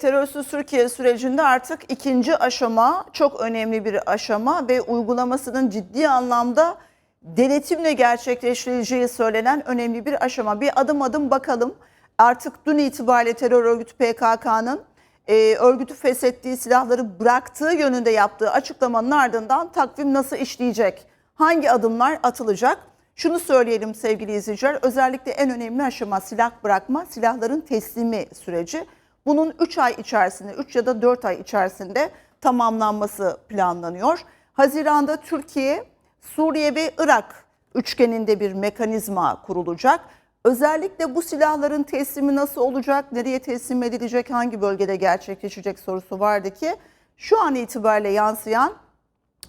Terörsüz Türkiye sürecinde artık ikinci aşama çok önemli bir aşama ve uygulamasının ciddi anlamda denetimle gerçekleştirileceği söylenen önemli bir aşama. Bir adım adım bakalım. Artık dün itibariyle terör örgütü PKK'nın e, örgütü feshettiği silahları bıraktığı yönünde yaptığı açıklamanın ardından takvim nasıl işleyecek? Hangi adımlar atılacak? Şunu söyleyelim sevgili izleyiciler, özellikle en önemli aşama silah bırakma, silahların teslimi süreci. Bunun 3 ay içerisinde, 3 ya da 4 ay içerisinde tamamlanması planlanıyor. Haziranda Türkiye, Suriye ve Irak üçgeninde bir mekanizma kurulacak. Özellikle bu silahların teslimi nasıl olacak, nereye teslim edilecek, hangi bölgede gerçekleşecek sorusu vardı ki şu an itibariyle yansıyan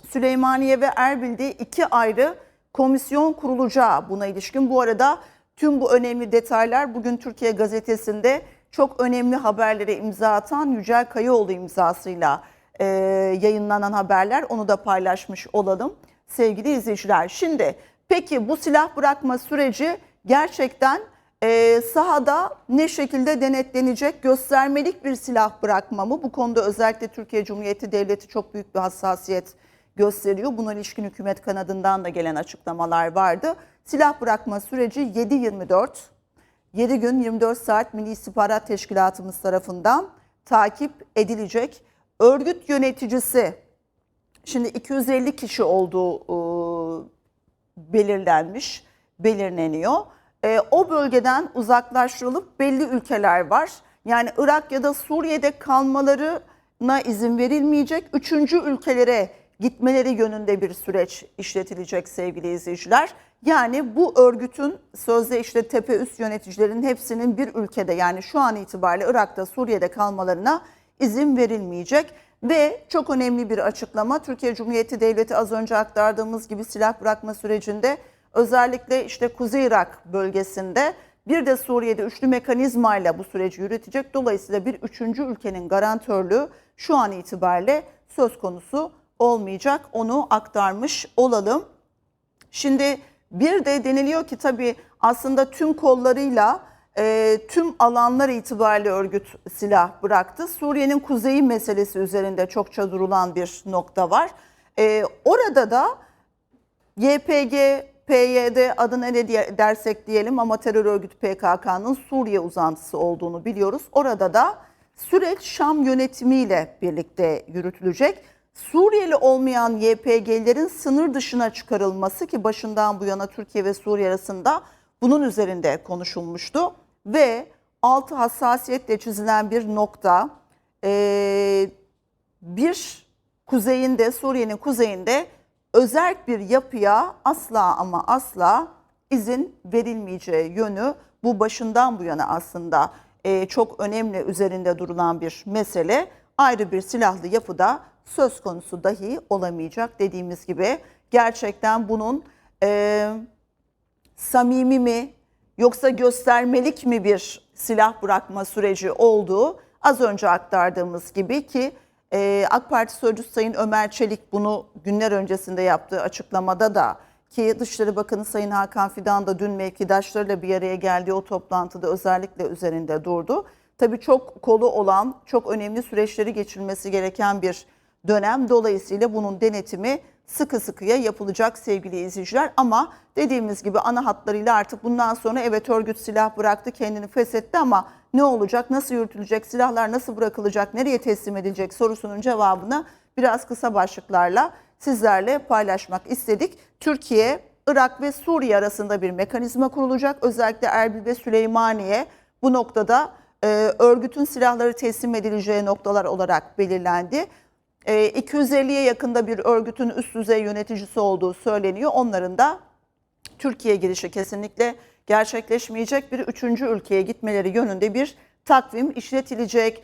Süleymaniye ve Erbil'de iki ayrı komisyon kurulacağı buna ilişkin. Bu arada tüm bu önemli detaylar bugün Türkiye Gazetesi'nde çok önemli haberlere imza atan Yücel Kayıoğlu imzasıyla e, yayınlanan haberler. Onu da paylaşmış olalım sevgili izleyiciler. Şimdi peki bu silah bırakma süreci gerçekten e, sahada ne şekilde denetlenecek? Göstermelik bir silah bırakma mı? Bu konuda özellikle Türkiye Cumhuriyeti Devleti çok büyük bir hassasiyet gösteriyor. Buna ilişkin hükümet kanadından da gelen açıklamalar vardı. Silah bırakma süreci 7-24, 7 gün 24 saat Milli İstihbarat Teşkilatımız tarafından takip edilecek. Örgüt yöneticisi, şimdi 250 kişi olduğu e, belirlenmiş, belirleniyor. E, o bölgeden uzaklaştırılıp belli ülkeler var. Yani Irak ya da Suriye'de kalmalarına izin verilmeyecek. Üçüncü ülkelere gitmeleri yönünde bir süreç işletilecek sevgili izleyiciler. Yani bu örgütün sözde işte tepe üst yöneticilerin hepsinin bir ülkede yani şu an itibariyle Irak'ta Suriye'de kalmalarına izin verilmeyecek. Ve çok önemli bir açıklama Türkiye Cumhuriyeti Devleti az önce aktardığımız gibi silah bırakma sürecinde özellikle işte Kuzey Irak bölgesinde bir de Suriye'de üçlü mekanizmayla bu süreci yürütecek. Dolayısıyla bir üçüncü ülkenin garantörlüğü şu an itibariyle söz konusu olmayacak. Onu aktarmış olalım. Şimdi bir de deniliyor ki tabii aslında tüm kollarıyla e, tüm alanlar itibariyle örgüt silah bıraktı. Suriye'nin kuzeyi meselesi üzerinde çokça durulan bir nokta var. E, orada da YPG, PYD adına ne dersek diyelim ama terör örgütü PKK'nın Suriye uzantısı olduğunu biliyoruz. Orada da süreç Şam yönetimiyle birlikte yürütülecek. Suriyeli olmayan YPG'lerin sınır dışına çıkarılması ki başından bu yana Türkiye ve Suriye arasında bunun üzerinde konuşulmuştu. Ve altı hassasiyetle çizilen bir nokta ee, bir kuzeyinde Suriye'nin kuzeyinde özerk bir yapıya asla ama asla izin verilmeyeceği yönü bu başından bu yana aslında e, çok önemli üzerinde durulan bir mesele. Ayrı bir silahlı yapıda söz konusu dahi olamayacak dediğimiz gibi gerçekten bunun e, samimi mi yoksa göstermelik mi bir silah bırakma süreci olduğu az önce aktardığımız gibi ki e, AK Parti Sözcüsü Sayın Ömer Çelik bunu günler öncesinde yaptığı açıklamada da ki Dışişleri Bakanı Sayın Hakan Fidan da dün mevkidaşlarıyla bir araya geldiği o toplantıda özellikle üzerinde durdu. Tabii çok kolu olan, çok önemli süreçleri geçilmesi gereken bir dönem. Dolayısıyla bunun denetimi sıkı sıkıya yapılacak sevgili izleyiciler. Ama dediğimiz gibi ana hatlarıyla artık bundan sonra evet örgüt silah bıraktı, kendini feshetti ama ne olacak, nasıl yürütülecek, silahlar nasıl bırakılacak, nereye teslim edilecek sorusunun cevabını biraz kısa başlıklarla sizlerle paylaşmak istedik. Türkiye, Irak ve Suriye arasında bir mekanizma kurulacak. Özellikle Erbil ve Süleymaniye bu noktada e, örgütün silahları teslim edileceği noktalar olarak belirlendi. E, 250'ye yakında bir örgütün üst düzey yöneticisi olduğu söyleniyor. Onların da Türkiye girişi kesinlikle gerçekleşmeyecek bir üçüncü ülkeye gitmeleri yönünde bir takvim işletilecek.